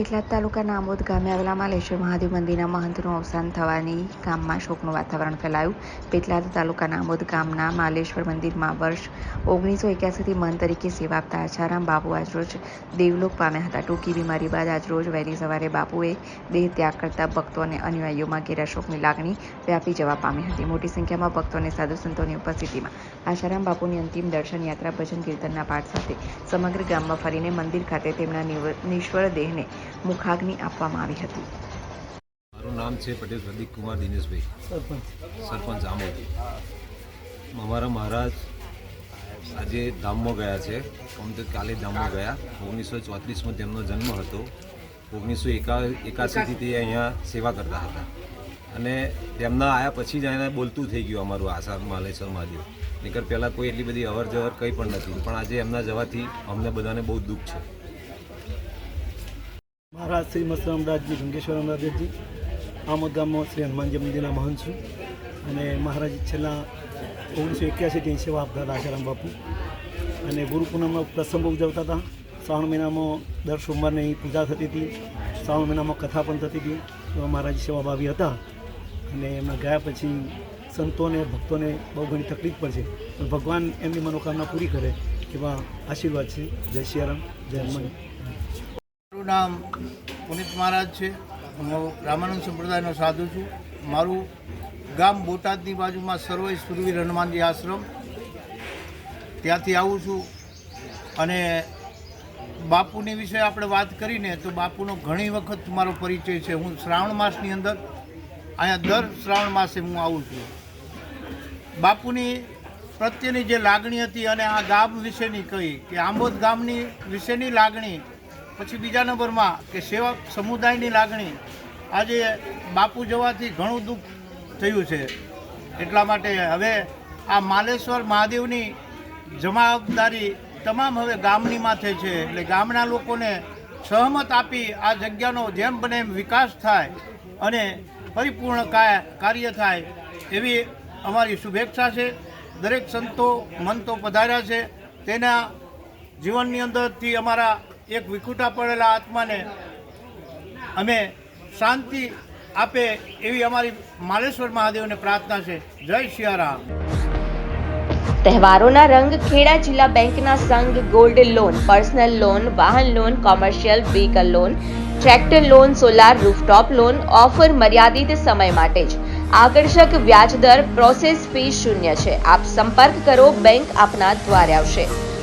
પેટલાદ તાલુકાના આંબોદ ગામે આવેલા માલેશ્વર મહાદેવ મંદિરના મહંતનું અવસાન થવાની ગામમાં શોકનું વાતાવરણ ફેલાયું. પેટલાદ તાલુકાના આંબોદ ગામના માલેશ્વર મંદિરમાં વર્ષ ઓગણીસો એક્યાસીથી મહંત તરીકે સેવા આપતા આચારામ બાપુ આજરોજ દેવલોક પામ્યા હતા. ટૂંકી બીમારી બાદ આજરોજ વહેલી સવારે બાપુએ દેહ ત્યાગ કરતા ભક્તો અને અનુયાયીઓમાં ઘેરા શોકની લાગણી વ્યાપી જવા પામી હતી. મોટી સંખ્યામાં ભક્તો અને સાધુ સંતોની ઉપસ્થિતિમાં આશારામ બાપુની અંતિમ દર્શન યાત્રા ભજન કીર્તનના પાઠ સાથે સમગ્ર ગામમાં ફરીને મંદિર ખાતે તેમના નિશ્વળ દેહને મુખાગ્નિ આપવામાં આવી હતી. મારું નામ છે પટેલ પ્રદીપ કુમાર દિનેશભાઈ. સરપંચ આમોદ અમારા મહારાજ આજે ધામમાં ગયા છે. આમ તો કાલે ધામમાં ગયા. ઓગણીસો ચોત્રીસમાં તેમનો જન્મ હતો. ઓગણીસો એકા એકાસીથી તે અહીંયા સેવા કરતા હતા. અને તેમના આવ્યા પછી જ એને બોલતું થઈ ગયું અમારું આસાર માલેશ્વર મહાદેવ. નીકળ પહેલાં કોઈ એટલી બધી અવર જવર કંઈ પણ નથી. પણ આજે એમના જવાથી અમને બધાને બહુ દુઃખ છે. મહારાજ શ્રી મસ્તરામદાસજી ગંગેશ્વર અમદાવાદજી આમોદ ગામમાં શ્રી હનુમાનજી મંદિરના મહંત છું અને મહારાજ છેલ્લા ઓગણીસો એક્યાસીથી સેવા આપતા હતા આશારામ બાપુ અને ગુરુ પૂનમનો પ્રસંગ ઉજવતા હતા શ્રાવણ મહિનામાં દર સોમવારની અહીં પૂજા થતી હતી શ્રાવણ મહિનામાં કથા પણ થતી હતી તો મહારાજ સેવાભાવી હતા અને એમના ગયા પછી સંતોને ભક્તોને બહુ ઘણી તકલીફ પડશે પણ ભગવાન એમની મનોકામના પૂરી કરે એવા આશીર્વાદ છે. જય શિયારામ જય હનુમાન. મારું નામ પુનિત મહારાજ છે. હું રામાનંદ સંપ્રદાયનો સાધુ છું. મારું ગામ બોટાદની બાજુમાં સર્વે સુરવીર હનુમાનજી આશ્રમ. ત્યાંથી આવું છું. અને બાપુની વિશે આપણે વાત કરીને તો બાપુનો ઘણી વખત મારો પરિચય છે. હું શ્રાવણ માસની અંદર, અહીંયા દર શ્રાવણ માસે હું આવું છું. બાપુની પ્રત્યેની જે લાગણી હતી અને આ ગામ વિશેની કહી કે આંબોદ ગામની વિશેની લાગણી પછી બીજા નંબરમાં કે સેવા સમુદાયની લાગણી. આજે બાપુ જવાથી ઘણું દુઃખ થયું છે. એટલા માટે હવે આ માલેશ્વર મહાદેવની જવાબદારી તમામ હવે ગામની માથે છે. એટલે ગામના લોકોને સહમત આપી આ જગ્યાનો જેમ બને એમ વિકાસ થાય અને પરિપૂર્ણ કાર્ય થાય એવી અમારી શુભેચ્છા છે. દરેક સંતો, મંતો પધાર્યા છે. તેના જીવનની અંદરથી અમારા એક વિકુટા પડેલા આત્માને અમે શાંતિ આપે એવી અમારી માલેશ્વર મહાદેવને પ્રાર્થના છે. જય સિયારામ તહેવારોના રંગ ખેડા જિલ્લા બેંકના સંઘ ગોલ્ડ લોન, પર્સનલ લોન, વાહન loan, commercial vehicle loan, tractor loan, solar rooftop loan, offer મર્યાદિત સમય માટે જ. આકર્ષક વ્યાજદર પ્રોસેસ ફી શૂન્ય છે. આપ સંપર્ક કરો, બેંક આપના દ્વારે આવશે.